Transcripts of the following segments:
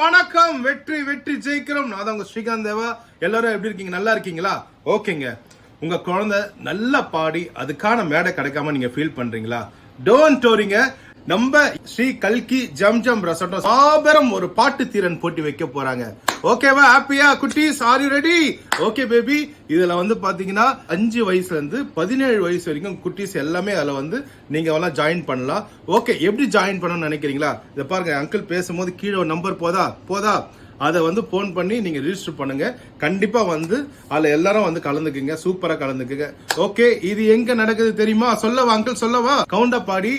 வணக்கம் வெற்றி வெற்றி ஜெயிக்கிறோம். நான் உங்க ஸ்ரீகாந்த் தேவா. எல்லாரும் எப்படி இருக்கீங்க? நல்லா இருக்கீங்களா? ஓகேங்க. உங்க குழந்தை நல்லா பாடி அதுக்கான மேடை கிடைக்காம நீங்க ஃபீல் பண்றீங்களா? டோன்ட் டோரிங்க நம்ம ஸ்ரீ கல்கி ஜம் ஜம் ரசட்டம் மாபெரும் ஒரு பாட்டு தீரன் போட்டி வைக்க போறாங்க. ஓகேவா? ஹாப்பியா? குட்டீஸ் are you ready okay baby இதுல வந்து பாத்தீங்கன்னா அஞ்சு வயசுல இருந்து பதினேழு வயசு வரைக்கும் குட்டீஸ் எல்லாமே அதுல வந்து நீங்க எல்லாம் ஜாயின் பண்ணலாம். ஓகே எப்படி ஜாயின் பண்ணணும்னு நினைக்கிறீங்களா? இதை பாருங்க அங்கிள் பேசும்போது கீழே ஒரு நம்பர் போதா? போதா? அதை வந்து ஃபோன் பண்ணி நீங்க ரிஜிஸ்டர் பண்ணுங்க. கண்டிப்பா வந்து அதுல எல்லாரும் வந்து கலந்துக்குங்க. சூப்பரா கலந்துக்குங்க. ஓகே இது எங்க நடக்குது தெரியுமா? சொல்லவா அங்கிள் சொல்லவா? கவுண்டப்பாடி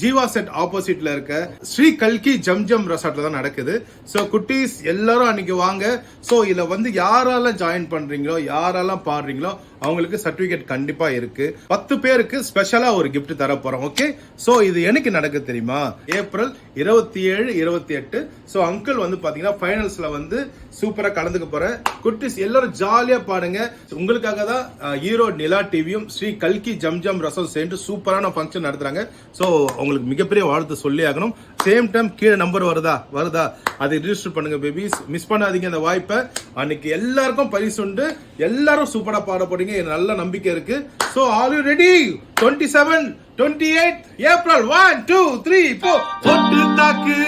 ஜீவா செட் ஆப்போசிட்ல இருக்க ஸ்ரீ கல்கி ஜம் ஜம் ரெசார்ட்ல தான் நடக்குது. ஸோ குட்டீஸ் எல்லாரும் அன்னைக்கு வாங்க. ஸோ இதில் வந்து யாரெல்லாம் ஜாயின் பண்றீங்களோ யாரெல்லாம் பாடுறீங்களோ அவங்களுக்கு சர்டிபிகேட் கண்டிப்பா இருக்கு. பத்து பேருக்கு ஸ்பெஷலா ஒரு கிஃப்ட் தர போறோம் ஓகே ஸோ இது எனக்கு நடக்குது தெரியுமா? ஏப்ரல் இருபத்தி ஏழு இருபத்தி எட்டு ஸோ அங்கிள் வந்து பாத்தீங்கன்னா ஃபைனல்ஸ்ல வந்து சூப்பரா கலந்துக்க போறேன் குட்டீஸ் எல்லாரும் ஜாலியா பாடுங்க. உங்களுக்காக தான் ஈரோடு நிலா டிவியும் ஸ்ரீ கல்கி ஜம் ஜம் ரசம் சேர்ந்து சூப்பரான ஃபங்க்ஷன் நடத்துறாங்க. ஸோ உங்களுக்கு மிகப்பெரிய வாழ்த்து சொல்லி ஆகணும். சேம் டைம் கீழே நம்பர் வருதா? வருதா? அதை ரிஜிஸ்டர் பண்ணுங்க பேபிஸ் மிஸ் பண்ணாதீங்க அந்த வாய்ப்பை. அன்னைக்கு எல்லாருக்கும் பரிசு உண்டு. எல்லாரும் சூப்பரா பாட போறீங்க. எனக்கு நல்ல நம்பிக்கை இருக்கு. So all you ready twenty seven twenty eight April one two three four பொட்டு தாக்கு.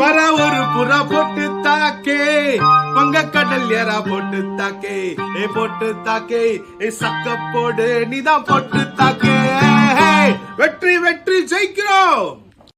வர ஒரு புறா போட்டு தாக்கே. பங்க கடல் ஏறா போட்டு தாக்கே. ஏ போட்டு தாக்கே. ஏ சக்க போடு. நீதான் போட்டு தாக்கே.